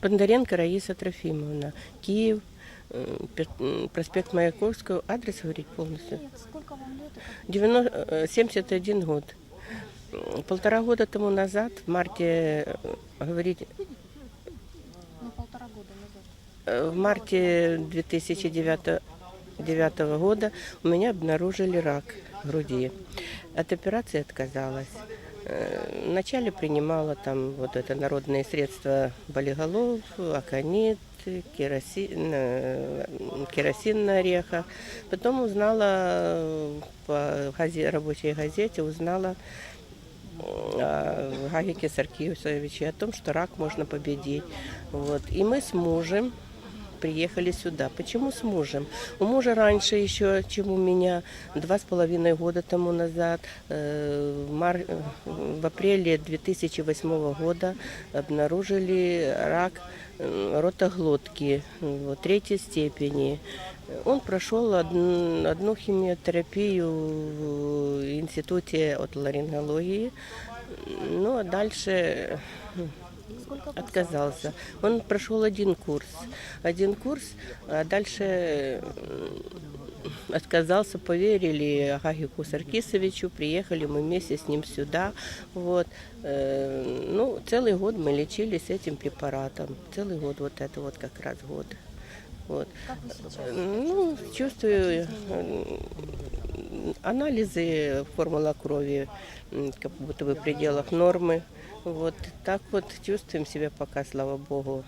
Бондаренко Раиса Трофимовна. Киев, э, проспект Маяковского. Адрес говорить полностью? Нет, сколько вам лет? и как- 90, э, 71 год. Полтора года тому назад, в марте, э, говорить, Ну, в марте 2009 2009 года у меня обнаружили рак груди. От операции отказалась. Э, Вначале принимала там вот это народные средства болиголов, аконит, керосин, э, керосин на орехах. Потом узнала э, по газе- рабочей газете, узнала о Гагике Саркиевиче о том, что рак можно победить. Вот. И мы с мужем приехали сюда. Почему с мужем? У мужа раньше еще, чем у меня, два с половиной года тому назад, э, в, мар- в апреле 2008 года обнаружили рак э, ротоглотки вот, третьей степени. Он прошел одн- одну химиотерапию в институте отоларингологии, ну а дальше? Отказался. Он прошел один курс. Один курс, а дальше отказался, поверили Гагику Саркисовичу, приехали мы вместе с ним сюда. Вот. Э, Ну, целый год мы лечились этим препаратом. Целый год, вот это вот как раз год. Вот. Ну, чувствую э, анализы, формула крови как будто бы в пределах нормы. Вот так вот чувствуем себя пока, слава богу.